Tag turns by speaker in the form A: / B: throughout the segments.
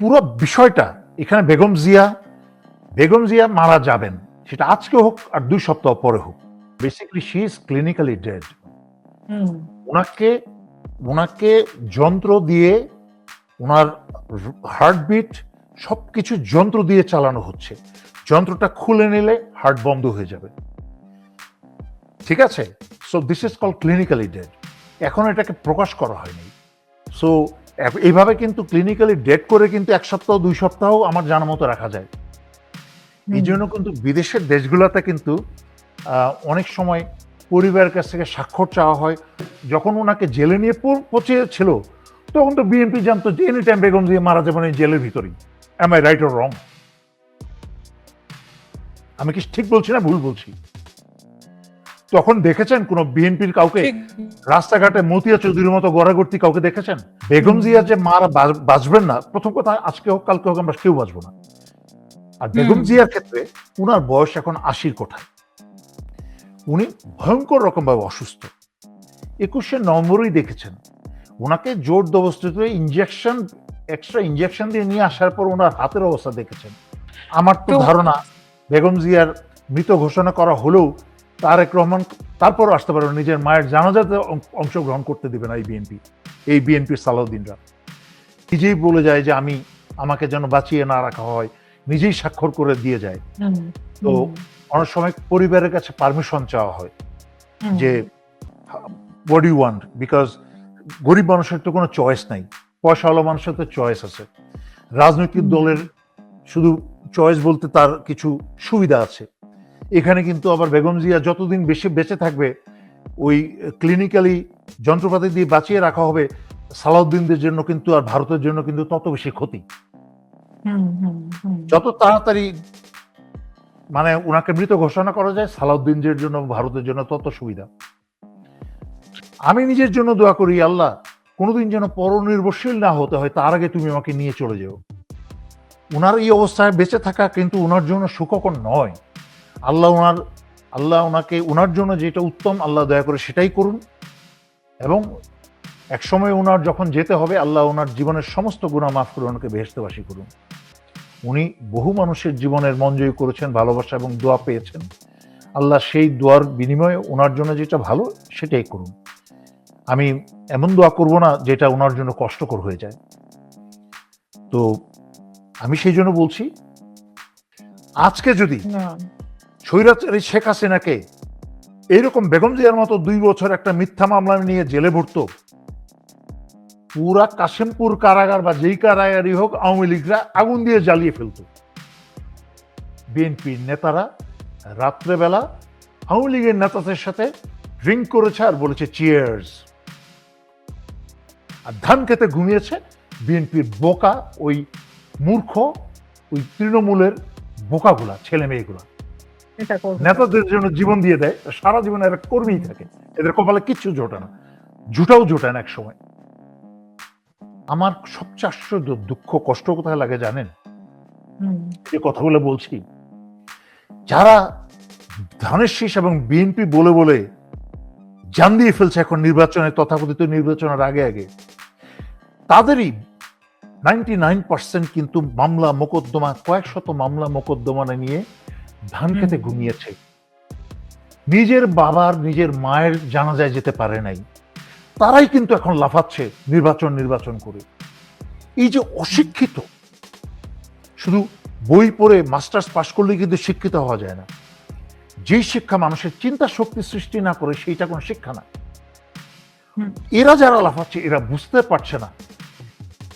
A: পুরো বিষয়টা এখানে বেগম জিয়া বেগম জিয়া মারা যাবেন। সেটা আজকে হোক আর দুই সপ্তাহ পরে হোক। Basically she is clinically dead ওনাকে ওনাকে যন্ত্র দিয়ে ওনার হার্টবিট সব কিছু যন্ত্র দিয়ে চালানো হচ্ছে। যন্ত্রটা খুলে নিলে হার্ট বন্ধ হয়ে যাবে। ঠিক আছে? So this is call clinically dead এখন এটাকে প্রকাশ করা হয়নি। সো এইভাবে কিন্তু ক্লিনিক্যালি ডেট করে কিন্তু এক সপ্তাহ দুই সপ্তাহ আমার জানা মতো রাখা যায়। এই জন্য কিন্তু বিদেশের দেশগুলোতে কিন্তু অনেক সময় পরিবারের কাছ থেকে স্বাক্ষর চাওয়া হয়। যখন ওনাকে জেলে নিয়ে পচিয়েছিল তখন তো বিএনপি জানতো যে এনি টাইম বেগম দিয়ে মারা যাবেন এই জেলের ভিতরেই। Am I right or wrong আমি কি ঠিক বলছি না ভুল বলছি? তখন দেখেছেন কোন বিএনপির কাউকে? রাস্তাঘাটে মতিয়া চৌধুরীর মতো গড়াগড়তি কাউকে দেখেছেন? বেগম জিয়া যে মারা বাঁচবেন না প্রথম কথা আজকে হোক কালকে হোক আমরা কেউ বাঁচবো না। আর বেগম জিয়ার ক্ষেত্রে উনার বয়স এখন আশির কোঠায়। উনি ভয়ঙ্কর রকমভাবে অসুস্থ। একুশে নভেম্বরই দেখেছেন। ওনাকে জোর দবস্থিত ইঞ্জেকশন এক্সট্রা ইঞ্জেকশন দিয়ে নিয়ে আসার পর ওনার হাতের অবস্থা দেখেছেন। আমার তো
B: তো-
A: ধারণা বেগম জিয়ার মৃত ঘোষণা করা হলেও তারেক রহমান তারপরও আসতে পারবে নিজের মায়ের জানাজাতে অংশগ্রহণ করতে দেবে না এই বিএনপি। এই বিএনপির সালাউদ্দিনরা। নিজেই বলে যায় যে আমি আমাকে যেন বাঁচিয়ে না রাখা হয়। নিজেই স্বাক্ষর করে দিয়ে যায়। তো অনেক সময় পরিবারের কাছে পারমিশন চাওয়া হয় যে বডি ওয়ান্ট বিকজ গরিব মানুষের তো কোনো চয়েস নাই। পয়সাওয়ালা মানুষের তো চয়েস আছে। রাজনৈতিক দলের শুধু চয়েস বলতে তার কিছু সুবিধা আছে। এখানে কিন্তু আবার বেগম জিয়া যতদিন বেশি বেঁচে থাকবে ওই ক্লিনিক্যালি যন্ত্রপাতি দিয়ে বাঁচিয়ে রাখা হবে সালাউদ্দিনদের জন্য কিন্তু আর ভারতের জন্য কিন্তু তত বেশি ক্ষতি। যত তাড়াতাড়ি মানে ওনাকে মৃত ঘোষণা করা যায় সালাউদ্দিনদের জন্য ভারতের জন্য তত সুবিধা। আমি নিজের জন্য দোয়া করি আল্লাহ কোনোদিন যেন পরনির্ভরশীল না হতে হয় তার আগে তুমি আমাকে নিয়ে চলে যাও। ওনার এই অবস্থায় বেঁচে থাকা কিন্তু ওনার জন্য সুখকর নয়। আল্লাহ ওনার, আল্লাহ ওনাকে, ওনার জন্য যেটা উত্তম, আল্লাহ দয়া করে সেটাই করুন। এবং একসময় ওনার যখন যেতে হবে, আল্লাহ ওনার জীবনের সমস্ত গুণা মাফ করে ওনাকে বেহেস্তবাসী করুন। উনি বহু মানুষের জীবনের মন জয় করেছেন, ভালোবাসা এবং দোয়া পেয়েছেন। আল্লাহ সেই দোয়ার বিনিময়ে ওনার জন্য যেটা ভালো, সেটাই করুন। আমি এমন দোয়া করব না যেটা ওনার জন্য কষ্টকর হয়ে যায়। তো আমি সেই জন্য বলছি, আজকে যদি স্বৈরাচারী শেখ হাসিনাকে এইরকম বেগম জিয়ার মতো দুই বছর একটা মিথ্যা মামলা নিয়ে জেলে ভরতো পুরা কাশিমপুর কারাগার বা যেই কারাগারই হোক, আওয়ামী লীগরা আগুন দিয়ে জ্বালিয়ে ফেলতো। বিএনপির নেতারা রাত্রেবেলা আওয়ামী লীগের নেতাদের সাথে ড্রিঙ্ক করেছে আর বলেছে চিয়ার্স আর ধান খেতে ঘুমিয়েছে বিএনপির বোকা, ওই মূর্খ, ওই তৃণমূলের বোকাগুলা ছেলে মেয়েগুলা। নেতাদের জন্য জীবন দিয়ে দেয় সারা জীবন এরা কর্মীই থাকে। এদের কপালে কিচ্ছু জোটে না। জুটাও জোটে না এক সময় আমার সবচেয়ে আশ্চর্য দুঃখ কষ্ট কোথায় লাগে জানেন? যে কথাগুলো বলছি। যারা ধানের শীষ এবং বিএনপি বলে বলে জান দিয়ে ফেলছে এখন নির্বাচনে তথাকথিত নির্বাচনের আগে আগে তাদেরই নাইনটি নাইন পার্সেন্ট কিন্তু মামলা মোকদ্দমা কয়েক শত মামলা মোকদ্দমা নিয়ে ধান খেতে ঘুমিয়েছে। নিজের বাবার নিজের মায়ের জানাজায় যেতে পারে নাই। তারাই কিন্তু এখন লাফাচ্ছে নির্বাচন নির্বাচন করে। এই যে অশিক্ষিত শুধু বই পড়ে মাস্টার্স পাশ করলে কিন্তু শিক্ষিত হওয়া যায় না। যেই শিক্ষা মানুষের চিন্তা শক্তি সৃষ্টি না করে সেইটা কোনো শিক্ষা না। এরা যারা লাফাচ্ছে এরা বুঝতে পারছে না।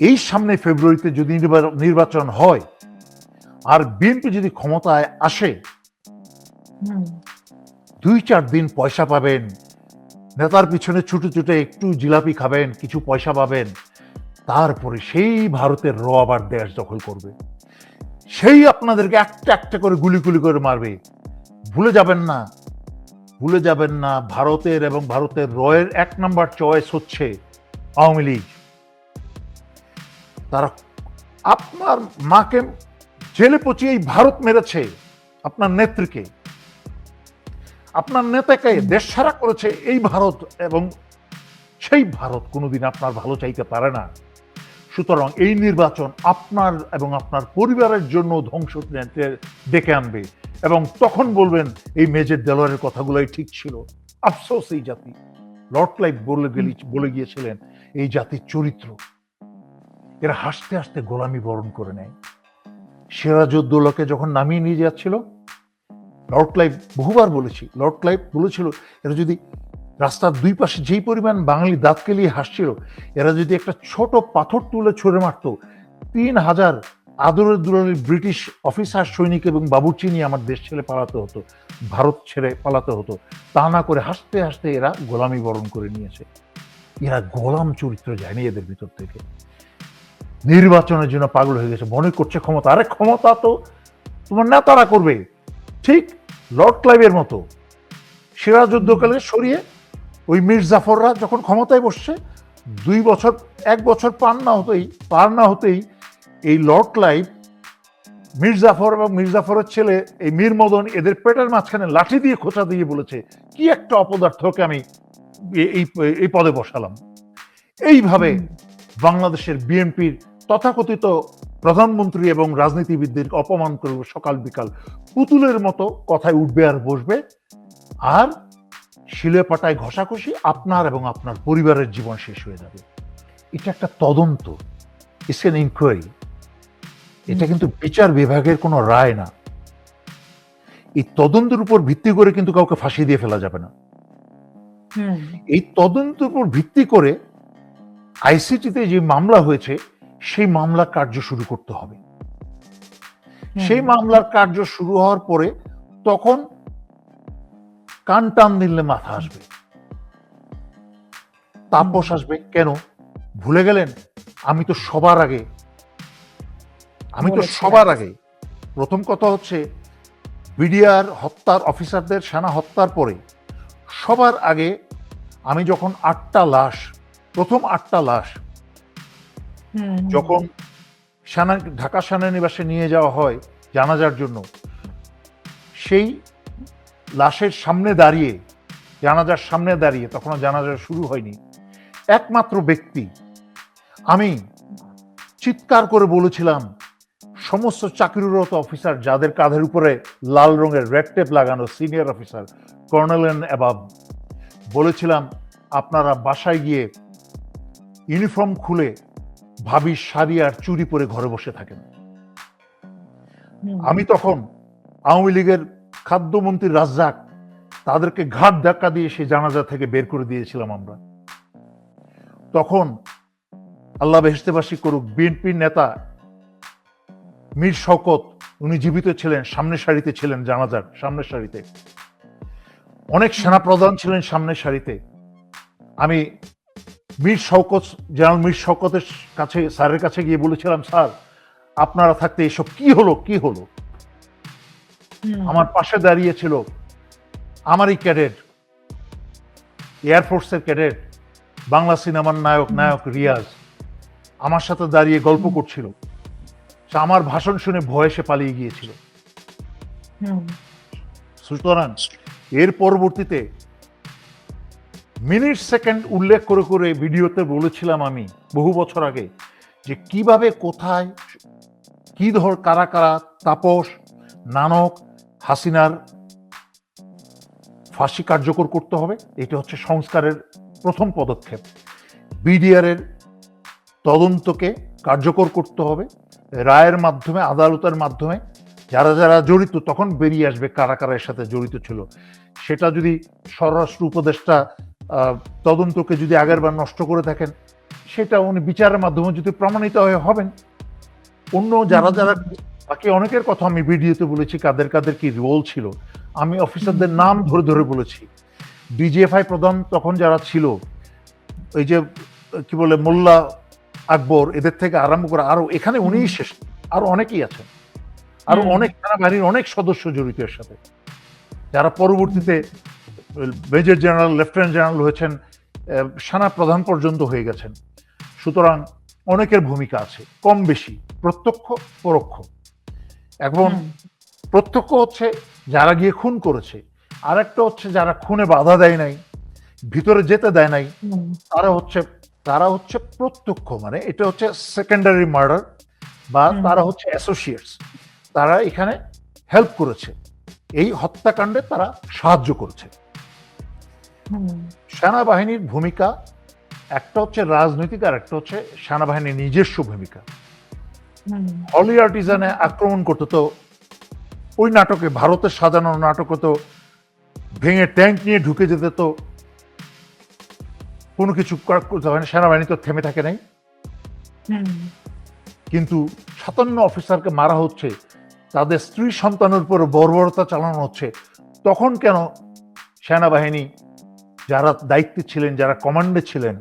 A: এই সামনে ফেব্রুয়ারিতে যদি নির্বা- নির্বাচন হয় আর বিএনপি যদি ক্ষমতায় আসে দুই চার দিন পয়সা পাবেন নেতার পিছনে ছুটে ছুটে একটু জিলাপি খাবেন কিছু পয়সা পাবেন তারপরে সেই ভারতের র আবার দেশ দখল করবে। সেই আপনাদেরকে একটা একটা করে গুলি গুলি করে মারবে। ভুলে যাবেন না ভুলে যাবেন না ভারতের এবং ভারতের রয়ের এক নাম্বার চয়েস হচ্ছে আওয়ামী লীগ। তারা আপনার মাকে জেলে পচিয়ে এই ভারত মেরেছে আপনার নেত্রীকে। আপনার নেতাকে দেশ ছাড়া করেছে এই ভারত এবং সেই ভারত কোনোদিন আপনার ভালো চাইতে পারে না। সুতরাং এই নির্বাচন আপনার এবং আপনার পরিবারের জন্য ধ্বংস ডেকে আনবে এবং তখন বলবেন, এই মেজর দেলোয়ারের কথাগুলোই ঠিক ছিল। আফসোস এই জাতি। লর্ড লাইফ বলে গেলি, বলে গিয়েছিলেন, এই জাতির চরিত্র। এরা হাসতে হাসতে গোলামি বরণ করে নেয়। সিরাজউদ্দৌলাকে যখন নামিয়ে নিয়ে যাচ্ছিল লর্ড ক্লাইভ বহুবার বলেছি লর্ড ক্লাইভ বলেছিল, এরা যদি রাস্তার দুই পাশে যেই পরিমাণ বাঙালি দাঁত কেলিয়ে হাসছিল, এরা যদি একটা ছোট পাথর তুলে ছুঁড়ে মারতো, তিন হাজার আদরের দুরের ব্রিটিশ অফিসার, সৈনিক এবং বাবুর্চি নিয়ে আমার দেশ ছেড়ে পালাতে হতো, ভারত ছেড়ে পালাতে হতো। তা না করে হাসতে হাসতে এরা গোলামি বরণ করে নিয়েছে। এরা গোলাম চরিত্র যায়নি এদের ভিতর থেকে। নির্বাচনের জন্য পাগল হয়ে গেছে মনে করছে ক্ষমতা। আরে ক্ষমতা তো তোমার নেতারা করবে। ঠিক লর্ড ক্লাইভের মতো। সিরাজউদ্দৌলাকে সরিয়ে ওই মীর জাফররা যখন ক্ষমতায় বসছে দুই বছর এক বছর পার না হতেই পার না হতেই এই লর্ড ক্লাইভ মীর জাফর এবং মীর জাফরের ছেলে এই মীর মদন এদের পেটের মাঝখানে লাঠি দিয়ে খোঁচা দিয়ে বলেছে কি একটা অপদার্থকে আমি এই এই পদে বসালাম? এইভাবে বাংলাদেশের বিএনপির তথাকথিত প্রধানমন্ত্রী এবং রাজনীতিবিদদের অপমান করবে সকাল বিকাল। পুতুলের মতো কথায় উঠবে আর বসবে। আর শিলে পাটায় ঘষাঘষি আপনার এবং আপনার পরিবারের জীবন শেষ হয়ে যাবে। এটা একটা তদন্ত। ইটস এন ইনকোয়ারি এটা কিন্তু বিচার বিভাগের কোনো রায় না। এই তদন্তের উপর ভিত্তি করে কিন্তু কাউকে ফাঁসি দিয়ে ফেলা যাবে না।
B: হুম।
A: এই তদন্তের উপর ভিত্তি করে আইসিটিতে যে মামলা হয়েছে সেই মামলা কার্য শুরু করতে হবে। সেই মামলার কার্য শুরু হওয়ার পরে তখন কান টান দিলে মাথা আসবে। তাপস আসবে কেন? ভুলে গেলেন? আমি তো সবার আগে আমি তো সবার আগে। প্রথম কথা হচ্ছে বিডিআর হত্যার অফিসারদের সেনা হত্যার পরে সবার আগে আমি যখন আটটা লাশ প্রথম আটটা লাশ যখন সেনা ঢাকা সেনানিবাসে নিয়ে যাওয়া হয় জানাজার জন্য, সেই লাশের সামনে দাঁড়িয়ে, জানাজার সামনে দাঁড়িয়ে তখন জানাজা শুরু হয়নি, একমাত্র ব্যক্তি, আমি চিৎকার করে বলেছিলাম, সমস্ত চাকরিরত অফিসার যাদের কাঁধের উপরে লাল রঙের রেড টেপ লাগানো সিনিয়র অফিসার, কর্নেল অ্যান্ড অ্যাবাব বলেছিলাম, আপনারা বাসায় গিয়ে ইউনিফর্ম খুলে ভাবির শাড়ি আর চুরি পরে ঘরে বসে থাকেন। আমি তখন আওয়ামী লীগের খাদ্যমন্ত্রী রাজ্জাক, তাদেরকে ঘাট ধাক্কা দিয়ে সেই জানাজা থেকে বের করে দিয়েছিলাম আমরা। তখন আল্লাহ বেহেস্তেবাসী করুক, বিএনপির নেতা মীর শওকত, উনি জীবিত ছিলেন, সামনের সারিতে ছিলেন জানাজার, সামনের সারিতে। অনেক সেনাপ্রধান ছিলেন সামনের সারিতে। আমি মীর শওকত জেনারেল মীর শওকতের কাছে স্যারের কাছে গিয়ে বলেছিলাম স্যার আপনারা থাকতে এসব কি হলো কি হলো? আমার পাশে দাঁড়িয়ে ছিল আমারই ক্যাডেট এয়ারফোর্সের ক্যাডেট বাংলা সিনেমার নায়ক নায়ক রিয়াজ আমার সাথে দাঁড়িয়ে গল্প করছিল। সে আমার ভাষণ শুনে ভয়ে সে পালিয়ে গিয়েছিল। সুতরাং এর পরবর্তীতে মিনিট সেকেন্ড উল্লেখ করে করে ভিডিওতে বলেছিলাম আমি বহু বছর আগে যে কীভাবে কোথায়, কি ধর, কারা কারা, তাপস, নানক, হাসিনার ফাঁসি কার্যকর করতে হবে, এটা হচ্ছে সংস্কারের প্রথম পদক্ষেপ। বিডিআর এর তদন্তকে কার্যকর করতে হবে, রায়ের মাধ্যমে, আদালতের মাধ্যমে, যারা যারা জড়িত, তখন বেরিয়ে আসবে কারা কারা এর সাথে জড়িত ছিল। সেটা যদি স্বরাষ্ট্র উপদেষ্টা তদন্তকে যদি আগের বার নষ্ট করে থাকেন সেটা উনি বিচারের মাধ্যমে যদি প্রমাণিত হয়ে হবেন। অন্য যারা যারা বাকি অনেকের কথা আমি ভিডিওতে বলেছি কাদের কাদের কি রোল ছিল আমি অফিসারদের নাম ধরে ধরে বলেছি। ডিজিএফআই প্রধান তখন যারা ছিল ওই যে কি বলে মোল্লা আকবর এদের থেকে আরম্ভ করে আরও এখানে উনিই শেষ আরও অনেকেই আছেন।
B: আরও।
A: অনেক সেনাবাহিনীর অনেক সদস্য জড়িত এর সাথে। যারা পরবর্তীতে মেজর জেনারেল লেফটেন্যান্ট জেনারেল হয়েছেন সেনা প্রধান পর্যন্ত হয়ে গেছেন। সুতরাং অনেকের ভূমিকা আছে কম বেশি প্রত্যক্ষ পরোক্ষ। এখন প্রত্যক্ষ হচ্ছে যারা গিয়ে খুন করেছে আর একটা হচ্ছে যারা খুনে বাধা দেয় নাই ভিতরে যেতে দেয় নাই তারা হচ্ছে তারা হচ্ছে প্রত্যক্ষ মানে এটা হচ্ছে সেকেন্ডারি মার্ডার বা তারা হচ্ছে অ্যাসোসিয়েটস তারা এখানে হেল্প করেছে। এই হত্যাকাণ্ডে তারা সাহায্য করেছে। সেনাবাহিনীর ভূমিকা একটা হচ্ছে রাজনৈতিক আর একটা হচ্ছে সেনাবাহিনীর নিজস্ব ভূমিকা। হলি আর্টিজানে আক্রমণ করতে তো ওই নাটকে ভারতের সাজানো নাটকে তো ভেঙে ট্যাঙ্ক নিয়ে ঢুকে যেতে তো কোনো কিছু করতে হয় না সেনাবাহিনী তো থেমে থাকে নাই। কিন্তু সাতান্ন অফিসারকে মারা হচ্ছে তাদের স্ত্রী সন্তানের উপর বর্বরতা চালানো হচ্ছে তখন কেন সেনাবাহিনী যারা দায়িত্বে ছিলেন যারা কমান্ডে ছিলেন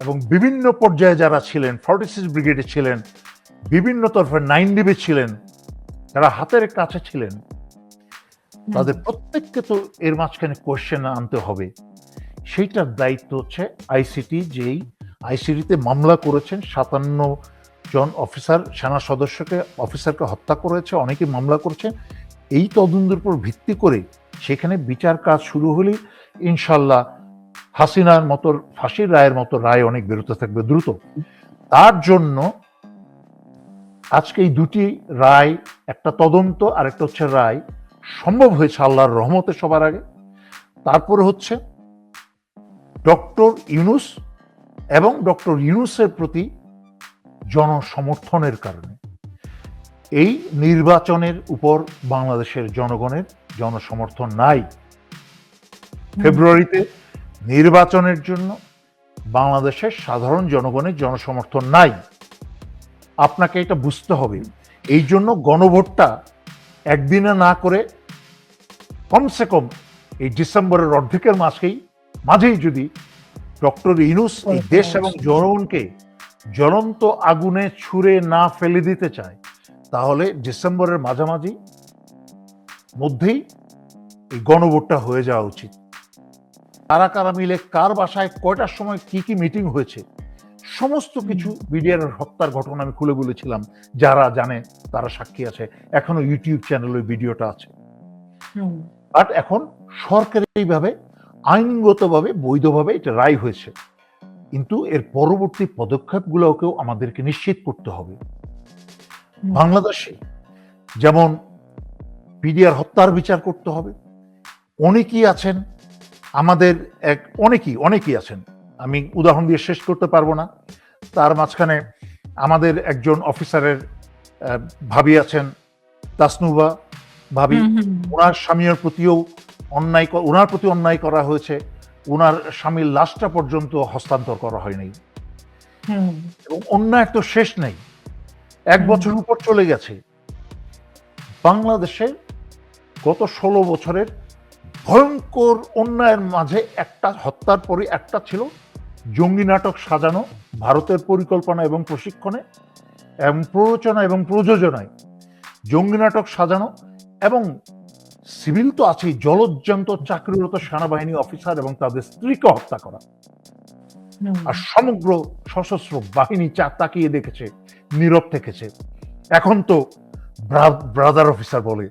A: এবং বিভিন্ন পর্যায়ে যারা ছিলেন ফর্টি সিক্স ব্রিগেডে ছিলেন বিভিন্ন তরফে নাইন ডিবে ছিলেন যারা হাতের কাছে ছিলেন তাদের প্রত্যেককে তো এর মাঝখানে কোয়েশ্চেন আনতে হবে। সেইটার দায়িত্ব হচ্ছে আইসিটি যেই আইসিটিতে মামলা করেছেন সাতান্ন জন অফিসার সেনা সদস্যকে অফিসারকে হত্যা করেছে অনেকে মামলা করেছেন এই তদন্তের উপর ভিত্তি করে সেখানে বিচার কাজ শুরু হলেই ইনশাল্লাহ হাসিনার মতো, ফাঁসির রায়ের মতো রায় অনেক বেরোতে থাকবে দ্রুত। তার জন্য আজকে এই দুটি রায়, একটা তদন্ত আর একটা হচ্ছে রায়, সম্ভব হয়েছে আল্লাহর রহমতে সবার আগে। তারপরে হচ্ছে ডক্টর ইউনুস এবং ডক্টর ইউনুসের প্রতি জনসমর্থনের কারণে। এই নির্বাচনের উপর বাংলাদেশের জনগণের জনসমর্থন নাই। ফেব্রুয়ারিতে নির্বাচনের জন্য বাংলাদেশের সাধারণ জনগণের জনসমর্থন নাই। আপনাকে এটা বুঝতে হবে। এই জন্য গণভোটটা একদিনে না করে কমসে কম এই ডিসেম্বরের অর্ধেকের মাসেই মাঝেই যদি ডক্টর ইনুস এই দেশ এবং জনগণকে জ্বলন্ত আগুনে ছুঁড়ে না ফেলে দিতে চায় তাহলে ডিসেম্বরের মাঝামাঝি মধ্যেই এই গণভোটটা হয়ে যাওয়া উচিত। কারা কারা মিলে কার বাসায় কয়টার সময় কি কি মিটিং হয়েছে সমস্ত কিছু বিডিআর হত্যার ঘটনা আমি খুলে বলেছিলাম। যারা জানে তারা সাক্ষী আছে। এখনও ইউটিউব চ্যানেলে ওই ভিডিওটা আছে। বাট এখন সরকারিভাবে আইনগতভাবে বৈধভাবে এটা রায় হয়েছে। কিন্তু এর পরবর্তী পদক্ষেপগুলোকেও আমাদেরকে নিশ্চিত করতে হবে। বাংলাদেশে যেমন পিডিআর হত্যার বিচার করতে হবে। অনেকেই আছেন আমাদের এক অনেকেই অনেকেই আছেন। আমি উদাহরণ দিয়ে শেষ করতে পারব না। তার মাঝখানে আমাদের একজন অফিসারের ভাবি আছেন তাসনুবা ভাবি। ওনার স্বামীর প্রতিও অন্যায় ওনার প্রতি অন্যায় করা হয়েছে। ওনার স্বামীর লাশটা পর্যন্ত হস্তান্তর করা হয়নি এবং অন্যায় তো শেষ নেই। এক। বছর উপর চলে গেছে। বাংলাদেশে গত ষোলো বছরের ভয়ঙ্কর অন্যায়ের মাঝে একটা হত্যার পরে একটা ছিল জঙ্গি নাটক সাজানো ভারতের পরিকল্পনা এবং প্রশিক্ষণে এবং প্ররোচনা এবং প্রযোজনায় জঙ্গি নাটক সাজানো এবং সিভিল তো আছেই জলজ্জান্ত চাকরিরত সেনাবাহিনী অফিসার এবং তাদের স্ত্রীকে হত্যা করা। আর সমগ্র সশস্ত্র বাহিনী চা তাকিয়ে দেখেছে নীরব থেকেছে। এখন তো ব্রাদার অফিসার বলে।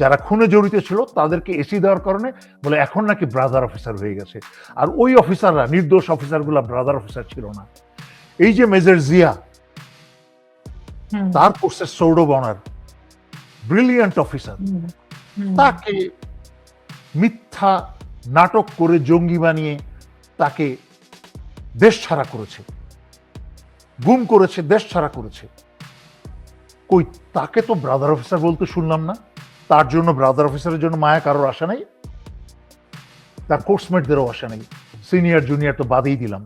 A: যারা খুনে জড়িত ছিল তাদেরকে এসি দেওয়ার কারণে বলে এখন নাকি ব্রাদার অফিসার হয়ে গেছে। আর ওই অফিসাররা নির্দোষ অফিসারগুলা ব্রাদার অফিসার ছিল না। এই যে মেজর জিয়া তার কোর্সের সৌরভ অনার ব্রিলিয়ান্ট অফিসার তাকে মিথ্যা নাটক করে জঙ্গি বানিয়ে তাকে দেশ ছাড়া করেছে। গুম করেছে দেশ ছাড়া করেছে। কই, তাকে তো ব্রাদার অফিসার বলতে শুনলাম না। তার জন্য ব্রাদার অফিসারের জন্য মায়া কারোর আসা নাই। তার কোর্সমেটদেরও আসা নাই। সিনিয়র জুনিয়র তো বাদেই দিলাম।